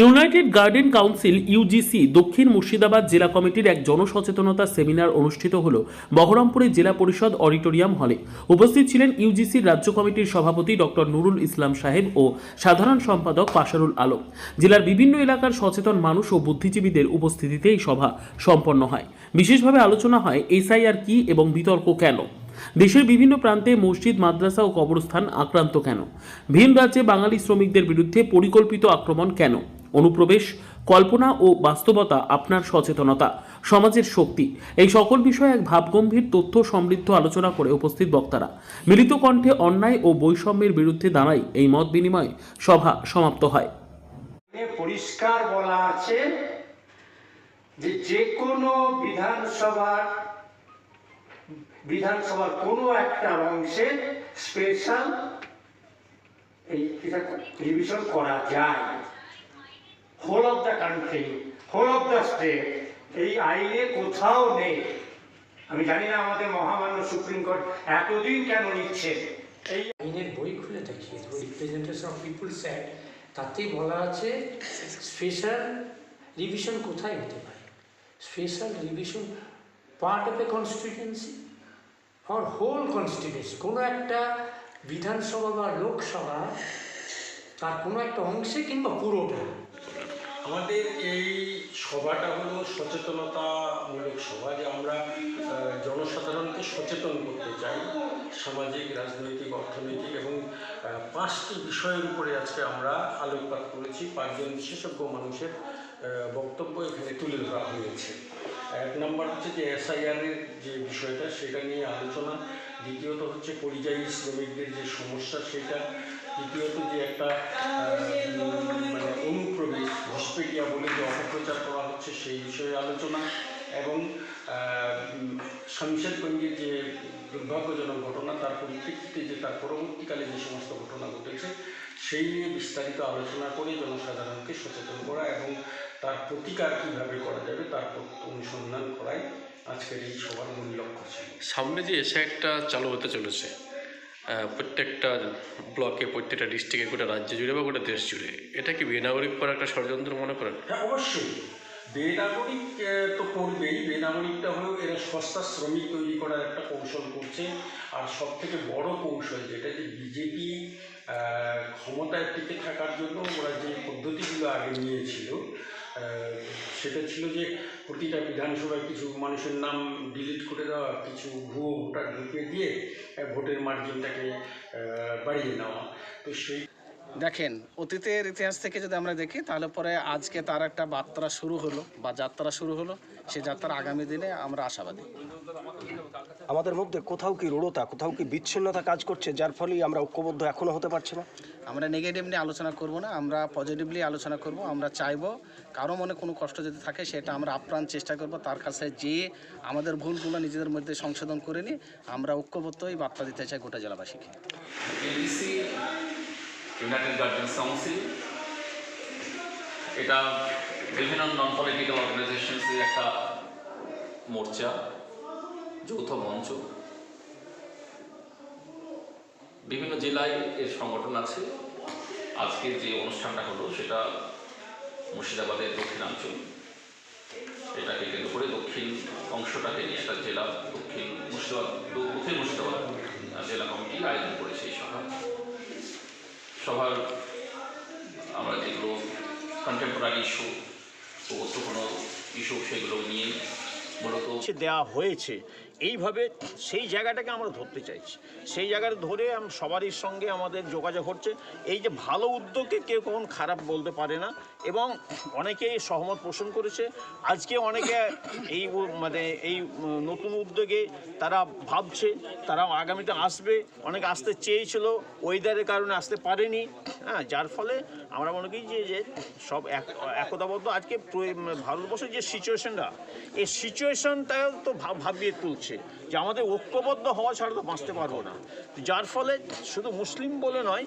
United garden council, UGC, দক্ষিণ মুর্শিদাবাদ জেলা কমিটির এক জনসচেতনতা সেমিনার অনুষ্ঠিত হল বহরমপুরের জেলা পরিষদ অডিটোরিয়াম হলে। উপস্থিত ছিলেন ইউজিসির রাজ্য কমিটির সভাপতি ডক্টর নুরুল ইসলাম সাহেব ও সাধারণ সম্পাদক পাশারুল আলম। জেলার বিভিন্ন এলাকার সচেতন মানুষ ও বুদ্ধিজীবীদের উপস্থিতিতে এই সভা সম্পন্ন হয়। বিশেষভাবে আলোচনা হয় এসআইআর কি এবং বিতর্ক কেন? দেশের বিভিন্ন প্রান্তে মসজিদ, মাদ্রাসা ও কবরস্থান আক্রান্ত কেন? ভিন রাজ্যে বাঙালি শ্রমিকদের বিরুদ্ধে পরিকল্পিত আক্রমণ কেন? অনুপ্রবেশ, কল্পনা ও বাস্তবতা, আপনার সচেতনতা, সমাজের শক্তি, এই সকল বিষয়ে এক ভাবগম্ভীর তথ্য সমৃদ্ধ আলোচনা করে উপস্থিত বক্তারা। মিলিত কণ্ঠে অন্যায় ও বৈষম্যের বিরুদ্ধে দাঁড়াই এই মত বিনিময়ে সভা সমাপ্ত হয়। পরিষ্কার বলা আছে যে যে কোনো বিধানসভার বিধানসভার কোনো একটা অংশে স্পেশাল এই রিভিশন করা যায়। Whole of the country whole of the state এই আইনে কোথাও নেই। আমি জানি না আমাদের মহামান্য সুপ্রিম কোর্ট এতদিন কেন নিচ্ছে। এই আইনের বই খুলে দেখিয়ে রিপ্রেজেন্টেশন অফ পিপুলস অ্যাক্ট তাতে বলা আছে স্পেশাল রিভিশন কোথায় হতে পারে? Special revision part of a constituency R whole constituency কোনো একটা বিধানসভা বা লোকসভা, তার কোনো একটা অংশে কিংবা পুরোটা। আমাদের এই সভাটা হলো সচেতনতামূলক সভা, যে আমরা জনসাধারণকে সচেতন করতে চাই। সামাজিক, রাজনৈতিক, অর্থনৈতিক এবং পাঁচটি বিষয়ের উপরে আজকে আমরা আলোকপাত করেছি। পাঁচজন বিশেষজ্ঞ মানুষের বক্তব্য এখানে তুলে ধরা হয়েছে। এক নম্বর হচ্ছে যে এসআইআরের যে বিষয়টা সেটা নিয়ে আলোচনা। দ্বিতীয়ত হচ্ছে পরিযায়ী শ্রমিকদের যে সমস্যা সেটা। তৃতীয়ত যে একটা মানে অনুপ্রবেশ ঘুষপেটিয়া বলে যে অপপ্রচার করা হচ্ছে সেই বিষয়ে আলোচনা। এবং উম, যে দুর্ভাগ্যজনক ঘটনা তার পরিপ্রেক্ষিতে যে তার পরবর্তীকালে যে সমস্ত ঘটনা ঘটেছে সেই নিয়ে বিস্তারিত আলোচনা করে জনসাধারণকে সচেতন করা এবং তার প্রতিকার কীভাবে করা যাবে তার অনুসন্ধান করাই আজকের এই সবার মূল লক্ষ্য ছিল। সামনে যে এসে একটা চালু হতে চলেছে প্রত্যেকটা ব্লকে প্রত্যেকটা ডিস্ট্রিক্টে গোটা রাজ্য জুড়ে বা গোটা দেশ জুড়ে এটা কি বেনাগরিক করা একটা ষড়যন্ত্র মনে করেন? হ্যাঁ অবশ্যই। বেনাগরিক তো করবেই। বেনাগরিকটা হলেও এরা সস্তা শ্রমিক তৈরি করার একটা কৌশল করছে। আর সব থেকে বড় কৌশল যেটা যে বিজেপি ক্ষমতায় টিকে থাকার জন্য ওরা যে পদ্ধতিগুলো আগে নিয়েছিল সেটা ছিল যে প্রতিটা বিধানসভায় কিছু মানুষের নাম ডিলিট করে দেওয়া, কিছু ভুয়ো ভোটার ঢুকিয়ে দিয়ে ভোটের মার্জিনটাকে বাড়িয়ে নেওয়া। তো সেই দেখেন অতীতের ইতিহাস থেকে যদি আমরা দেখি তাহলে পরে আজকে তার একটা বার্তা শুরু হলো বা যাত্রা শুরু হলো সে যাত্রা আগামী দিনে আমরা আশাবাদী। আমাদের মধ্যে কোথাও কি রূঢ়তা কোথাও কি বিচ্ছিন্নতা কাজ করছে যার ফলেই আমরা ঐক্যবদ্ধ এখনও হতে পারছি না? আমরা নেগেটিভ নিয়ে আলোচনা করব না আমরা পজিটিভলি আলোচনা করব আমরা চাইব কারও মনে কোনো কষ্ট যদি থাকে সেটা আমরা আপ্রাণ চেষ্টা করব তার কাছে যে আমাদের ভুলগুলো নিজেদের মধ্যে সংশোধন করে নিয়ে আমরা ঐক্যবদ্ধ এই বার্তা দিতে চাই গোটা জেলাবাসীকে। ইউনাইটেড গার্জেন্স কাউন্সিল এটা বিভিন্ন নন পলিটিক্যাল অর্গানাইজেশনসের একটা মোর্চা, যৌথ মঞ্চ। বিভিন্ন জেলায় এর সংগঠন আছে। আজকের যে অনুষ্ঠানটা হলো সেটা মুর্শিদাবাদের দক্ষিণাঞ্চল। এটাকে কেন্দ্র করে দক্ষিণ অংশটাকে নিয়ে একটা জেলা দক্ষিণ মুর্শিদাবাদ দক্ষিণ মুর্শিদাবাদ জেলা কমিটি আয়োজন করেছে এই সভা। সভার আমরা যেগুলো কন্টেম্পোরারি ইস্যু গুরুত্বপূর্ণ ইস্যু সেগুলো নিয়ে দেওয়া হয়েছে। এইভাবে সেই জায়গাটাকে আমরা ধরতে চাইছি। সেই জায়গাটা ধরে সবারই সঙ্গে আমাদের যোগাযোগ হচ্ছে। এই যে ভালো উদ্যোগকে কেউ কখন খারাপ বলতে পারে না এবং অনেকেই সহমত পোষণ করেছে। আজকে অনেকে এই মানে এই নতুন উদ্যোগে তারা ভাবছে তারা আগামীতে আসবে। অনেকে আসতে চেয়েছিল, ওয়েদারের কারণে আসতে পারেনি। হ্যাঁ যার ফলে আমরা মনে করি যে যে সব এক- একতাবদ্ধ আজকে ভারতবর্ষের যে সিচুয়েশনটা এই সিচুয়েশনটা তো ভাব- ভাবিয়ে তুলছে। যে আমাদের ঐক্যবদ্ধ হওয়া ছাড়া তো বাঁচতে পারব না। যার ফলে শুধু মুসলিম বলে নয়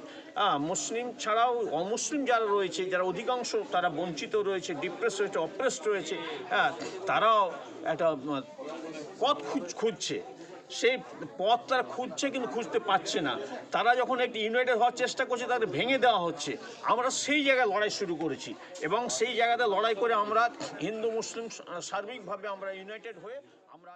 মুসলিম ছাড়াও অমুসলিম যারা রয়েছে, যারা অধিকাংশ তারা বঞ্চিত রয়েছে ডিপ্রেস রয়েছে অপ্রেসড রয়েছে হ্যাঁ তারাও একটা পথ খুঁজ, খুঁজছে। সেই পথ তারা খুঁজছে কিন্তু খুঁজতে পারছে না। তারা যখন একটি ইউনাইটেড হওয়ার চেষ্টা করছে, তাদের ভেঙে দেওয়া হচ্ছে। আমরা সেই জায়গায় লড়াই শুরু করেছি এবং সেই জায়গাতে লড়াই করে আমরা হিন্দু মুসলিম সার্বিকভাবে আমরা ইউনাইটেড হয়ে আমরা